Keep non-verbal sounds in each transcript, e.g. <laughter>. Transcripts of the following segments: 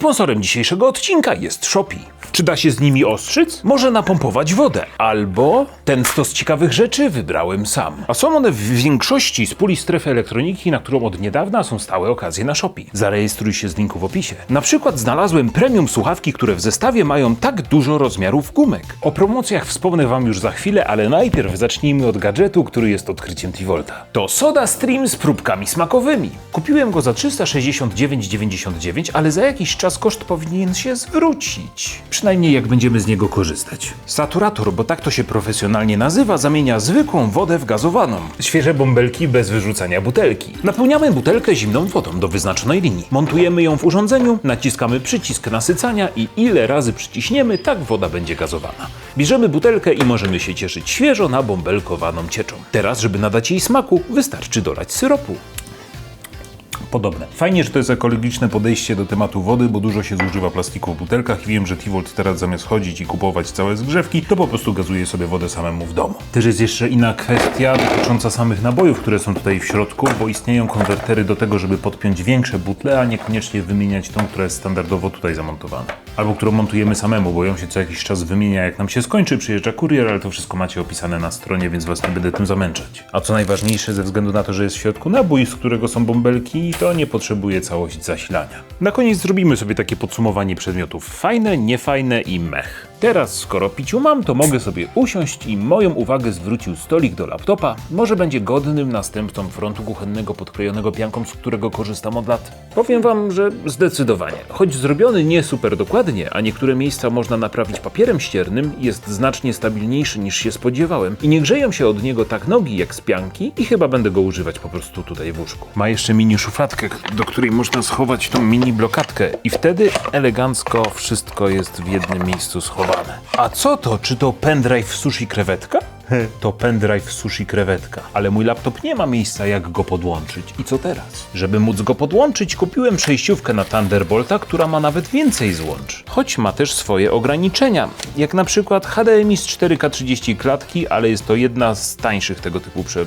Sponsorem dzisiejszego odcinka jest Shopee. Czy da się z nimi ostrzyc? Może napompować wodę. Albo ten stos ciekawych rzeczy wybrałem sam. A są one w większości z puli strefy elektroniki, na którą od niedawna są stałe okazje na Shopee. Zarejestruj się z linku w opisie. Na przykład znalazłem premium słuchawki, które w zestawie mają tak dużo rozmiarów gumek. O promocjach wspomnę wam już za chwilę, ale najpierw zacznijmy od gadżetu, który jest odkryciem T-Volta. To Soda Stream z próbkami smakowymi. Kupiłem go za 369,99, ale za jakiś czas koszt powinien się zwrócić. Przynajmniej jak będziemy z niego korzystać. Saturator, bo tak to się profesjonalnie nazywa, zamienia zwykłą wodę w gazowaną. Świeże bąbelki bez wyrzucania butelki. Napełniamy butelkę zimną wodą do wyznaczonej linii. Montujemy ją w urządzeniu, naciskamy przycisk nasycania i ile razy przyciśniemy, tak woda będzie gazowana. Bierzemy butelkę i możemy się cieszyć świeżo nabąbelkowaną cieczą. Teraz, żeby nadać jej smaku, wystarczy dolać syropu podobne. Fajnie, że to jest ekologiczne podejście do tematu wody, bo dużo się zużywa plastiku w butelkach i wiem, że T-Volt teraz zamiast chodzić i kupować całe zgrzewki, to po prostu gazuje sobie wodę samemu w domu. Też jest jeszcze inna kwestia dotycząca samych nabojów, które są tutaj w środku, bo istnieją konwertery do tego, żeby podpiąć większe butle, a niekoniecznie wymieniać tą, która jest standardowo tutaj zamontowana. Albo którą montujemy samemu, bo ją się co jakiś czas wymienia, jak nam się skończy, przyjeżdża kurier, ale to wszystko macie opisane na stronie, więc was nie będę tym zamęczać. A co najważniejsze, ze względu na to, że jest w środku nabój, z którego są bąbelki, to nie potrzebuje całość zasilania. Na koniec zrobimy sobie takie podsumowanie przedmiotów fajne, niefajne i mech. Teraz, skoro piciu mam, to mogę sobie usiąść i moją uwagę zwrócił stolik do laptopa. Może będzie godnym następcą frontu kuchennego podklejonego pianką, z którego korzystam od lat. Powiem wam, że zdecydowanie. Choć zrobiony nie super dokładnie, a niektóre miejsca można naprawić papierem ściernym, jest znacznie stabilniejszy niż się spodziewałem i nie grzeją się od niego tak nogi jak z pianki i chyba będę go używać po prostu tutaj w łóżku. Ma jeszcze mini szufladkę, do której można schować tą mini blokadkę i wtedy elegancko wszystko jest w jednym miejscu schowane. A co to? Czy to pendrive sushi krewetka? To pendrive sushi krewetka, ale mój laptop nie ma miejsca jak go podłączyć. I co teraz? Żeby móc go podłączyć, kupiłem przejściówkę na Thunderbolta, która ma nawet więcej złącz. Choć ma też swoje ograniczenia, jak na przykład HDMI z 4K 30 klatki, ale jest to jedna z tańszych tego typu prze...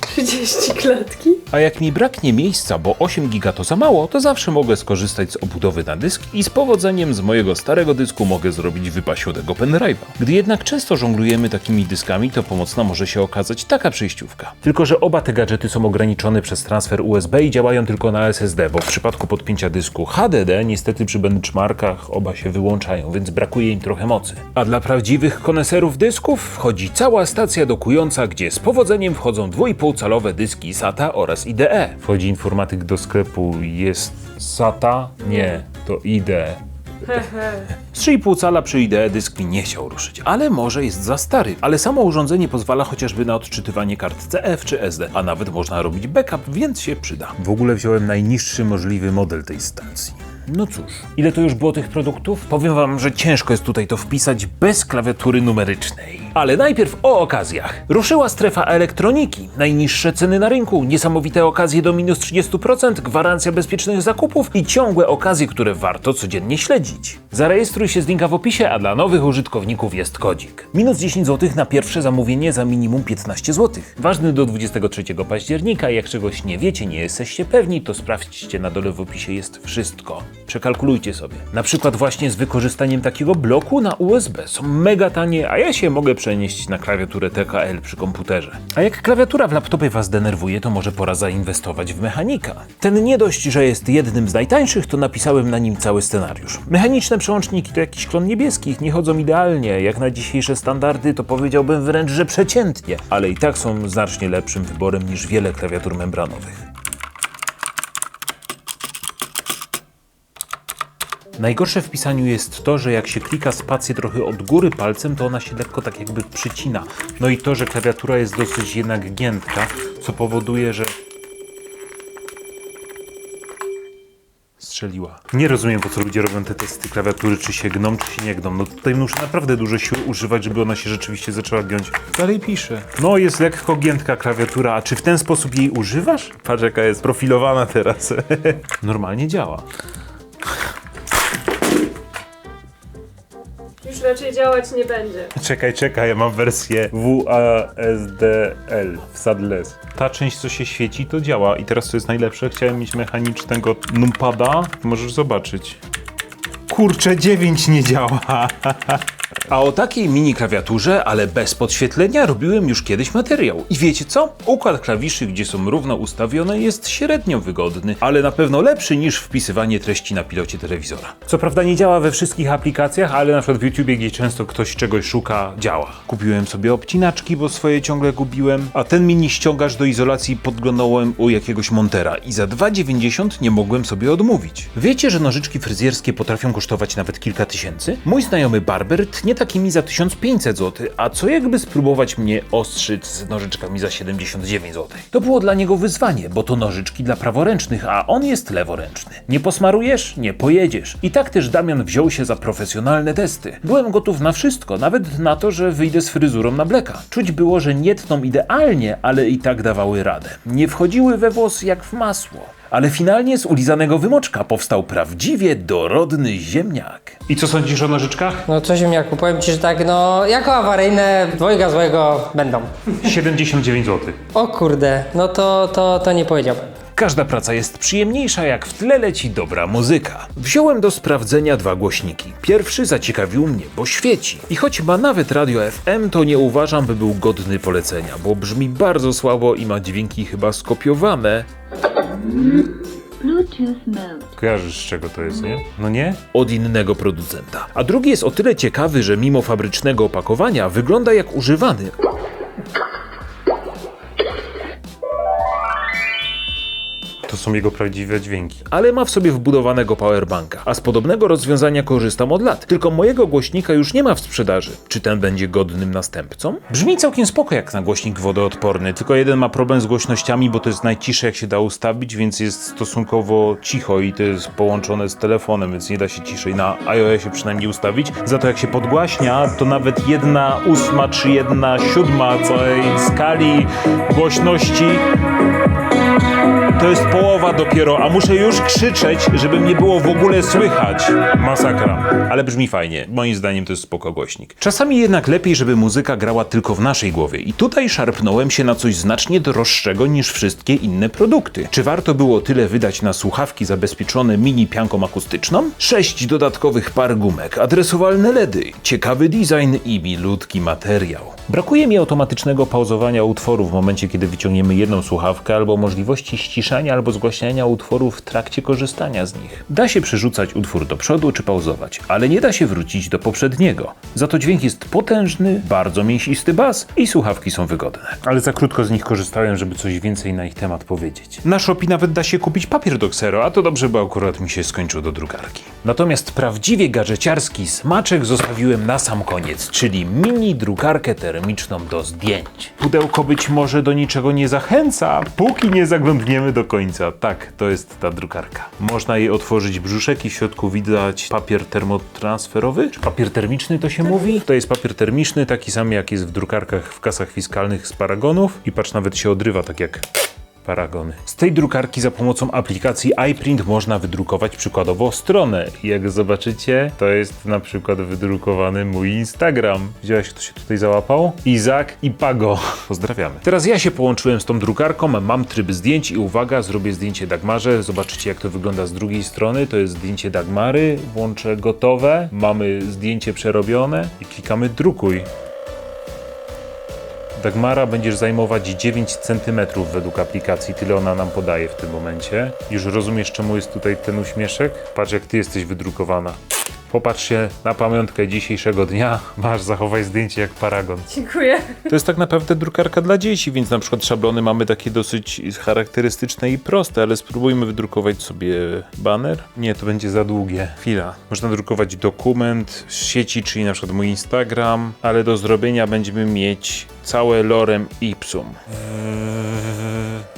30 klatki? A jak mi braknie miejsca, bo 8 giga to za mało, to zawsze mogę skorzystać z obudowy na dysk i z powodzeniem z mojego starego dysku mogę zrobić wypasionego pendrive'a. Gdy jednak często żonglujemy takimi dyskami, to pomocna może się okazać taka przejściówka. Tylko, że oba te gadżety są ograniczone przez transfer USB i działają tylko na SSD, bo w przypadku podpięcia dysku HDD niestety przy benchmarkach oba się wyłączają, więc brakuje im trochę mocy. A dla prawdziwych koneserów dysków wchodzi cała stacja dokująca, gdzie z powodzeniem wchodzą 2,5 calowe dyski SATA oraz IDE. Wchodzi informatyk do sklepu, jest SATA? Nie, to IDE. Z 3,5 cala przy IDE dysk mi nie chciał ruszyć, ale może jest za stary. Ale samo urządzenie pozwala chociażby na odczytywanie kart CF czy SD, a nawet można robić backup, więc się przyda. W ogóle wziąłem najniższy możliwy model tej stacji. No cóż, ile to już było tych produktów? Powiem wam, że ciężko jest tutaj to wpisać bez klawiatury numerycznej. Ale najpierw o okazjach. Ruszyła strefa elektroniki. Najniższe ceny na rynku, niesamowite okazje do minus 30%, gwarancja bezpiecznych zakupów i ciągłe okazje, które warto codziennie śledzić. Zarejestruj się z linka w opisie, a dla nowych użytkowników jest kodzik. Minus 10 zł na pierwsze zamówienie za minimum 15 zł. Ważny do 23 października. Jak czegoś nie wiecie, nie jesteście pewni, to sprawdźcie na dole w opisie jest wszystko. Przekalkulujcie sobie. Na przykład właśnie z wykorzystaniem takiego bloku na USB. Są mega tanie, a ja się mogę przenieść na klawiaturę TKL przy komputerze. A jak klawiatura w laptopie Was denerwuje, to może pora zainwestować w mechanika. Ten nie dość, że jest jednym z najtańszych, to napisałem na nim cały scenariusz. Mechaniczne przełączniki to jakiś klon niebieskich, nie chodzą idealnie. Jak na dzisiejsze standardy, to powiedziałbym wręcz, że przeciętnie, ale i tak są znacznie lepszym wyborem niż wiele klawiatur membranowych. Najgorsze w pisaniu jest to, że jak się klika spację trochę od góry palcem, to ona się lekko tak jakby przycina. No i to, że klawiatura jest dosyć jednak giętka, co powoduje, że strzeliła. Nie rozumiem, po co ludzie robią te testy klawiatury, czy się gną, czy się nie gną. No tutaj muszę naprawdę dużo sił używać, żeby ona się rzeczywiście zaczęła giąć. Dalej pisze. No, jest lekko giętka klawiatura, a czy w ten sposób jej używasz? Patrz, jaka jest profilowana teraz. <laughs> Normalnie działa. Raczej działać nie będzie. Czekaj, czekaj, ja mam wersję WASDL w Sadless. Ta część, co się świeci, to działa. I teraz, co jest najlepsze, chciałem mieć mechanicznego numpada. Możesz zobaczyć. Kurczę, 9 nie działa. <laughs> A o takiej mini klawiaturze, ale bez podświetlenia, robiłem już kiedyś materiał. I wiecie co? Układ klawiszy, gdzie są równo ustawione, jest średnio wygodny, ale na pewno lepszy niż wpisywanie treści na pilocie telewizora. Co prawda nie działa we wszystkich aplikacjach, ale na przykład w YouTubie, gdzie często ktoś czegoś szuka, działa. Kupiłem sobie obcinaczki, bo swoje ciągle gubiłem, a ten mini ściągacz do izolacji podglądałem u jakiegoś montera i za 2,90 nie mogłem sobie odmówić. Wiecie, że nożyczki fryzjerskie potrafią kosztować nawet kilka tysięcy? Mój znajomy barber tnie takimi za 1500 zł, a co jakby spróbować mnie ostrzyć z nożyczkami za 79 zł? To było dla niego wyzwanie, bo to nożyczki dla praworęcznych, a on jest leworęczny. Nie posmarujesz? Nie pojedziesz. I tak też Damian wziął się za profesjonalne testy. Byłem gotów na wszystko, nawet na to, że wyjdę z fryzurą na bleka. Czuć było, że nie tną idealnie, ale i tak dawały radę. Nie wchodziły we włos jak w masło. Ale finalnie z ulizanego wymoczka powstał prawdziwie dorodny ziemniak. I co sądzisz o nożyczkach? No co ziemniaku, powiem ci, że tak, no jako awaryjne dwojga złego będą. 79 zł. O kurde, no to, to, to nie powiedziałbym. Każda praca jest przyjemniejsza, jak w tle leci dobra muzyka. Wziąłem do sprawdzenia dwa głośniki. Pierwszy zaciekawił mnie, bo świeci. I choć ma nawet radio FM, to nie uważam, by był godny polecenia, bo brzmi bardzo słabo i ma dźwięki chyba skopiowane. Bluetooth mode. Kojarzysz z czego to jest, nie? No nie? Od innego producenta. A drugi jest o tyle ciekawy, że mimo fabrycznego opakowania wygląda jak używany. To są jego prawdziwe dźwięki. Ale ma w sobie wbudowanego powerbanka, a z podobnego rozwiązania korzystam od lat. Tylko mojego głośnika już nie ma w sprzedaży. Czy ten będzie godnym następcą? Brzmi całkiem spoko jak na głośnik wodoodporny, tylko jeden ma problem z głośnościami, bo to jest najcisze jak się da ustawić, więc jest stosunkowo cicho i to jest połączone z telefonem, więc nie da się ciszej na iOSie przynajmniej ustawić. Za to jak się podgłaśnia, to nawet jedna ósma czy jedna siódma całej skali głośności to jest połowa dopiero, a muszę już krzyczeć, żeby mnie było w ogóle słychać. Masakra. Ale brzmi fajnie. Moim zdaniem to jest spoko głośnik. Czasami jednak lepiej, żeby muzyka grała tylko w naszej głowie. I tutaj szarpnąłem się na coś znacznie droższego niż wszystkie inne produkty. Czy warto było tyle wydać na słuchawki zabezpieczone mini pianką akustyczną? Sześć dodatkowych par gumek, adresowalne LEDy, ciekawy design i milutki materiał. Brakuje mi automatycznego pauzowania utworu w momencie, kiedy wyciągniemy jedną słuchawkę, albo możliwości albo zgłaśniania utworu w trakcie korzystania z nich. Da się przerzucać utwór do przodu czy pauzować, ale nie da się wrócić do poprzedniego. Za to dźwięk jest potężny, bardzo mięsisty bas i słuchawki są wygodne. Ale za krótko z nich korzystałem, żeby coś więcej na ich temat powiedzieć. Na Shopee nawet da się kupić papier do ksero, a to dobrze, bo akurat mi się skończył do drukarki. Natomiast prawdziwie gadżeciarski smaczek zostawiłem na sam koniec, czyli mini drukarkę termiczną do zdjęć. Pudełko być może do niczego nie zachęca, póki nie zaglądniemy do końca. Tak, to jest ta drukarka. Można jej otworzyć brzuszek i w środku widać papier termotransferowy. Czy papier termiczny to się mówi? To jest papier termiczny, taki sam jak jest w drukarkach w kasach fiskalnych z paragonów i patrz, nawet się odrywa tak jak paragony. Z tej drukarki za pomocą aplikacji iPrint można wydrukować przykładowo stronę. Jak zobaczycie, to jest na przykład wydrukowany mój Instagram. Widziałeś, kto się tutaj załapał? Izak i Pago. <laughs> Pozdrawiamy. Teraz ja się połączyłem z tą drukarką, mam tryb zdjęć i uwaga, zrobię zdjęcie Dagmarze. Zobaczycie, jak to wygląda z drugiej strony. To jest zdjęcie Dagmary. Włączę gotowe. Mamy zdjęcie przerobione i klikamy drukuj. Dagmara będziesz zajmować 9 cm według aplikacji, tyle ona nam podaje w tym momencie. Już rozumiesz, czemu jest tutaj ten uśmieszek? Patrz, jak ty jesteś wydrukowana. Popatrz się na pamiątkę dzisiejszego dnia. <laughs> Masz, zachowaj zdjęcie jak paragon. Dziękuję. To jest tak naprawdę drukarka dla dzieci, więc na przykład szablony mamy takie dosyć charakterystyczne i proste, ale spróbujmy wydrukować sobie baner. Nie, to będzie za długie. Chwila. Można drukować dokument z sieci, czyli na przykład mój Instagram, ale do zrobienia będziemy mieć całe lorem ipsum.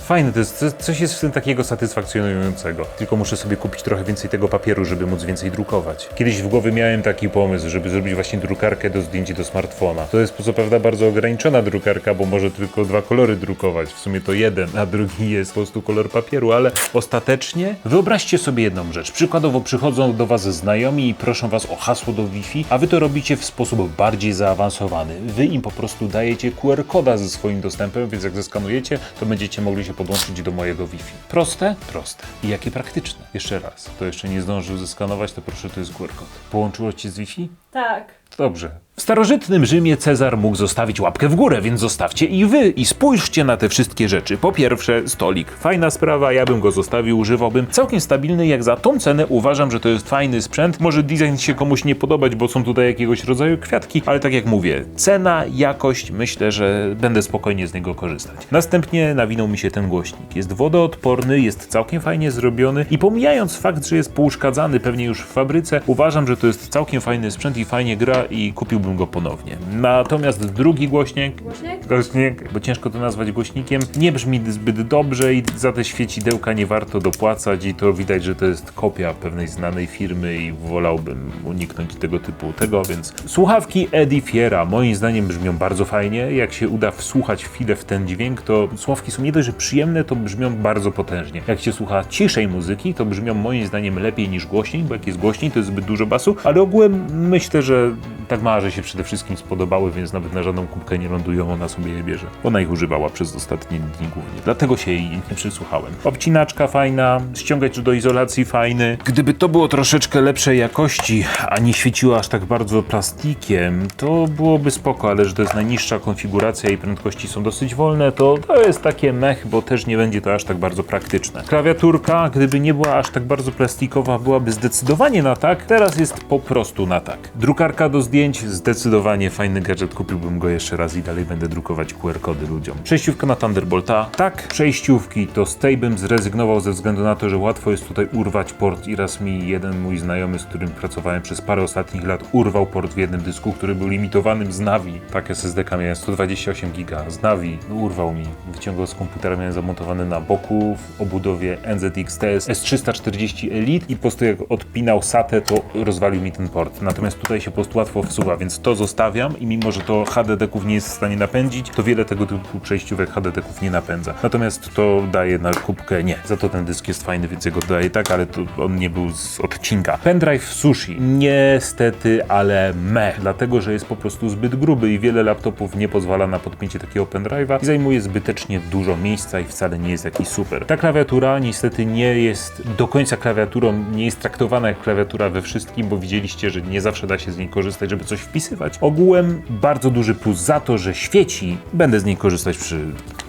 Fajne, to jest, coś jest w tym takiego satysfakcjonującego. Tylko muszę sobie kupić trochę więcej tego papieru, żeby móc więcej drukować. Kiedyś w głowie miałem taki pomysł, żeby zrobić właśnie drukarkę do zdjęć do smartfona. To jest co prawda bardzo ograniczona drukarka, bo może tylko dwa kolory drukować. W sumie to jeden, a drugi jest po prostu kolor papieru, ale ostatecznie wyobraźcie sobie jedną rzecz. Przykładowo przychodzą do Was znajomi i proszą Was o hasło do Wi-Fi, a Wy to robicie w sposób bardziej zaawansowany. Wy im po prostu dajecie QR koda ze swoim dostępem, więc jak zeskanujecie, to będziecie mogli się podłączyć do mojego Wi-Fi. Proste? Proste. I jakie praktyczne. Jeszcze raz. To jeszcze nie zdążył zeskanować, to proszę, to jest QR kod. Połączyło cię z Wi-Fi? Tak. Dobrze. W starożytnym Rzymie Cezar mógł zostawić łapkę w górę, więc zostawcie i wy i spójrzcie na te wszystkie rzeczy. Po pierwsze, stolik. Fajna sprawa, ja bym go zostawił, używałbym. Całkiem stabilny, jak za tą cenę uważam, że to jest fajny sprzęt. Może design się komuś nie podobać, bo są tutaj jakiegoś rodzaju kwiatki, ale tak jak mówię, cena, jakość, myślę, że będę spokojnie z niego korzystać. Następnie nawinął mi się ten głośnik. Jest wodoodporny, jest całkiem fajnie zrobiony i pomijając fakt, że jest pouszkadzany pewnie już w fabryce, uważam, że to jest całkiem fajny sprzęt i fajnie gra i kupiłbym go ponownie. Natomiast drugi głośnik, Głośnik? głośnik, bo ciężko to nazwać głośnikiem, nie brzmi zbyt dobrze i za te świecidełka nie warto dopłacać i to widać, że to jest kopia pewnej znanej firmy i wolałbym uniknąć tego typu tego, więc słuchawki Edifiera moim zdaniem brzmią bardzo fajnie. Jak się uda wsłuchać chwilę w ten dźwięk, to słuchawki są nie dość, że przyjemne, to brzmią bardzo potężnie. Jak się słucha ciszej muzyki, to brzmią moim zdaniem lepiej niż głośniej, bo jak jest głośniej, to jest zbyt dużo basu, ale ogółem myślę, że tak marze się przede wszystkim spodobały, więc nawet na żadną kubkę nie lądują, ona sobie je bierze. Ona ich używała przez ostatnie dni głównie, dlatego się jej nie przysłuchałem. Obcinaczka fajna, ściągacz do izolacji fajny. Gdyby to było troszeczkę lepszej jakości, a nie świeciło aż tak bardzo plastikiem, to byłoby spoko, ale że to jest najniższa konfiguracja i prędkości są dosyć wolne, to to jest takie mech, bo też nie będzie to aż tak bardzo praktyczne. Klawiaturka, gdyby nie była aż tak bardzo plastikowa, byłaby zdecydowanie na tak, teraz jest po prostu na tak. Drukarka do zdjęć, zdecydowanie fajny gadżet, kupiłbym go jeszcze raz i dalej będę drukować QR-kody ludziom. Przejściówka na Thunderbolta, tak, przejściówki to z tej bym zrezygnował ze względu na to, że łatwo jest tutaj urwać port i raz mi jeden mój znajomy, z którym pracowałem przez parę ostatnich lat, urwał port w jednym dysku, który był limitowanym z Navi. Tak SSD-ka miałem 128 giga z Navi, no, urwał mi. Wyciągał z komputera, miałem zamontowany na boku w obudowie NZX TS S340 Elite i po prostu jak odpinał SATę, to rozwalił mi ten port. Natomiast tutaj się po prostu łatwo wsuwa, więc to zostawiam i mimo, że to HDD-ków nie jest w stanie napędzić, to wiele tego typu przejściówek HDD-ków nie napędza. Natomiast to daje na kubkę nie. Za to ten dysk jest fajny, więc jego daję tak, ale on nie był z odcinka. Pendrive Sushi. Niestety, ale meh, dlatego, że jest po prostu zbyt gruby i wiele laptopów nie pozwala na podpięcie takiego pendrive'a i zajmuje zbytecznie dużo miejsca i wcale nie jest jakiś super. Ta klawiatura niestety nie jest do końca klawiaturą, nie jest traktowana jak klawiatura we wszystkim, bo widzieliście, że nie zawsze da się z niej korzystać, żeby coś wpisywać. Ogółem bardzo duży plus za to, że świeci, będę z niej korzystać przy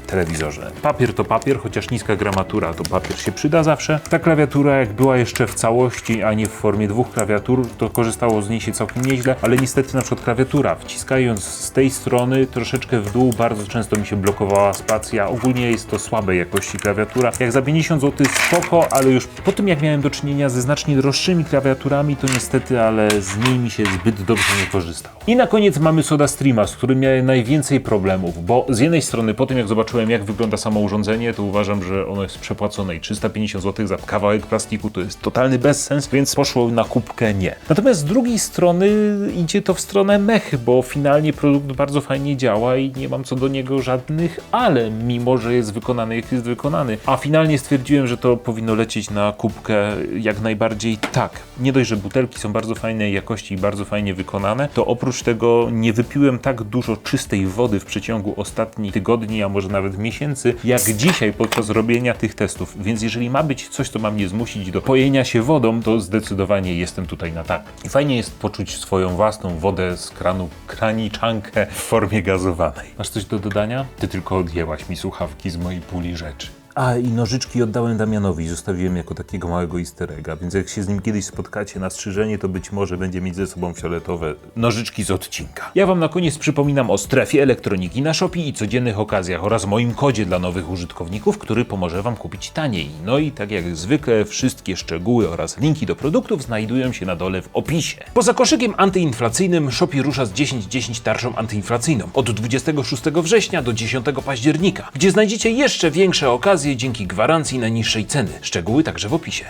telewizorze. Papier to papier, chociaż niska gramatura, to papier się przyda zawsze. Ta klawiatura, jak była jeszcze w całości, a nie w formie dwóch klawiatur, to korzystało z niej się całkiem nieźle, ale niestety na przykład klawiatura, wciskając z tej strony troszeczkę w dół, bardzo często mi się blokowała spacja. Ogólnie jest to słabej jakości klawiatura. Jak za 50 zł spoko, ale już po tym jak miałem do czynienia ze znacznie droższymi klawiaturami, to niestety, ale z niej mi się zbyt dobrze nie korzystało. I na koniec mamy Soda Streama, z którym miałem najwięcej problemów, bo z jednej strony po tym jak zobaczyłem jak wygląda samo urządzenie, to uważam, że ono jest przepłacone i 350 zł za kawałek plastiku to jest totalny bezsens, więc poszło na kubkę nie. Natomiast z drugiej strony idzie to w stronę mech, bo finalnie produkt bardzo fajnie działa i nie mam co do niego żadnych ale, mimo że jest wykonany jak jest wykonany. A finalnie stwierdziłem, że to powinno lecieć na kubkę jak najbardziej tak. Nie dość, że butelki są bardzo fajnej jakości i bardzo fajnie wykonane, to oprócz tego nie wypiłem tak dużo czystej wody w przeciągu ostatnich tygodni, a może nawet miesięcy, jak dzisiaj podczas robienia tych testów. Więc jeżeli ma być coś, co ma mnie zmusić do pojenia się wodą, to zdecydowanie jestem tutaj na tak. I fajnie jest poczuć swoją własną wodę z kranu kraniczankę w formie gazowanej. Masz coś do dodania? Ty tylko odjęłaś mi słuchawki z mojej puli rzeczy. A i nożyczki oddałem Damianowi, zostawiłem jako takiego małego easter egga, więc jak się z nim kiedyś spotkacie na strzyżenie, to być może będzie mieć ze sobą fioletowe nożyczki z odcinka. Ja wam na koniec przypominam o strefie elektroniki na Shopee i codziennych okazjach oraz moim kodzie dla nowych użytkowników, który pomoże wam kupić taniej. No i tak jak zwykle wszystkie szczegóły oraz linki do produktów znajdują się na dole w opisie. Poza koszykiem antyinflacyjnym Shopee rusza z 10-10 tarczą antyinflacyjną od 26 września do 10 października, gdzie znajdziecie jeszcze większe okazje dzięki gwarancji najniższej ceny. Szczegóły także w opisie.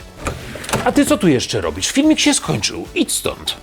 A ty co tu jeszcze robisz? Filmik się skończył. Idź stąd.